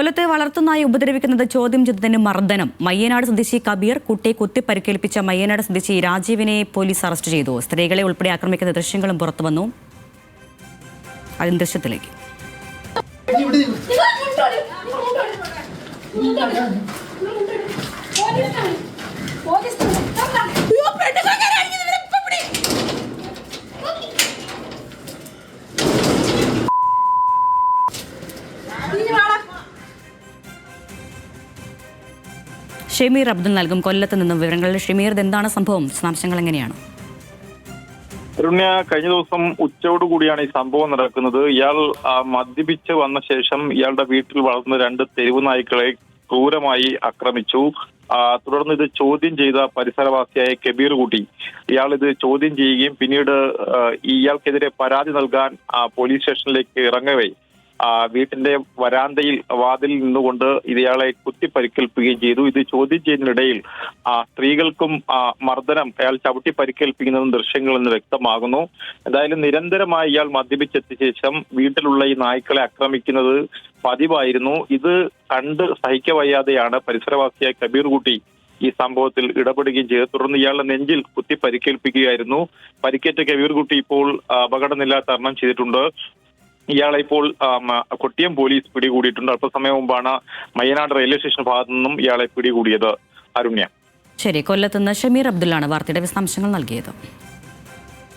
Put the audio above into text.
കൊല്ലത്തെ വളർത്തുനായി ഉപദ്രവിക്കുന്നത് ചോദ്യം ചെയ്തതിന് മർദ്ദനം. മയ്യനാട് സ്വദേശി കബീർ കുട്ടിയെ കുത്തി പരിക്കേൽപ്പിച്ച മയ്യനാട് സ്വദേശി രാജീവിനെ പോലീസ് അറസ്റ്റ് ചെയ്തു. സ്ത്രീകളെ ഉൾപ്പെടെ ആക്രമിക്കുന്ന ദൃശ്യങ്ങളും പുറത്തുവന്നു അതിന് ദൃശ്യത്തിലേക്ക്. നിങ്ങൾ ഷമീർ അബ്ദുൽ നൽകും. കൊല്ലത്ത് നിന്നും വിവരങ്ങൾ. ഷെമീർ എന്താണ് സംഭവം? വിശദാംശങ്ങൾ എങ്ങനെയാണ്? രുണ്യ കഴിഞ്ഞ ദിവസം ഉച്ചയോട് കൂടിയാണ് ഈ സംഭവം നടക്കുന്നത്. ഇയാൾ മദ്യപിച്ച് വന്ന ശേഷം ഇയാളുടെ വീട്ടിൽ വളർന്ന രണ്ട് തെരുവ് നായ്ക്കളെ ക്രൂരമായി ആക്രമിച്ചു. തുടർന്ന് ഇത് ചോദ്യം ചെയ്ത പരിസരവാസിയായ കബീർ കുട്ടി. ഇയാൾ ഇത് ചോദ്യം ചെയ്യുകയും പിന്നീട് ഇയാൾക്കെതിരെ പരാതി നൽകാൻ പോലീസ് സ്റ്റേഷനിലേക്ക് ഇറങ്ങവേ വീട്ടിന്റെ വരാന്തയിൽ വാതിൽ നിന്നുകൊണ്ട് ഇയാളെ കുത്തി പരിക്കേൽപ്പിക്കുകയും ചെയ്തു. ഇത് ചോദ്യം ചെയ്യുന്നതിനിടയിൽ സ്ത്രീകൾക്കും മർദ്ദനം അയാൾ ചവിട്ടി പരിക്കേൽപ്പിക്കുന്നതും ദൃശ്യങ്ങളിൽ നിന്ന് വ്യക്തമാകുന്നു. എന്തായാലും നിരന്തരമായി ഇയാൾ മദ്യപിച്ചെത്തിയ ശേഷം വീട്ടിലുള്ള ഈ നായ്ക്കളെ ആക്രമിക്കുന്നത് പതിവായിരുന്നു. ഇത് കണ്ട് സഹിക്കവയ്യാതെയാണ് പരിസരവാസിയായ കബീർ കുട്ടി ഈ സംഭവത്തിൽ ഇടപെടുകയും ചെയ്തു തുടർന്ന് ഇയാളുടെ നെഞ്ചിൽ കുത്തി പരിക്കേൽപ്പിക്കുകയായിരുന്നു പരിക്കേറ്റ കബീർ കുട്ടി ഇപ്പോൾ അപകടനില തരണം ചെയ്തിട്ടുണ്ട്. ഇയാളെ ഇപ്പോൾ കൊട്ടിയം പോലീസ് പിടികൂടിയിട്ടുണ്ട്. അല്പസമയം മുമ്പാണ് മയ്യനാട് റെയിൽവേ സ്റ്റേഷൻ ഭാഗത്തു നിന്നും ഇയാളെ പിടികൂടിയത് അരുണ്യ. ശരി കൊല്ലത്ത് നിന്ന് ഷമീർ അബ്ദുള്ളാണ് വാർത്തയുടെ വിശദാംശങ്ങൾ നൽകിയത്.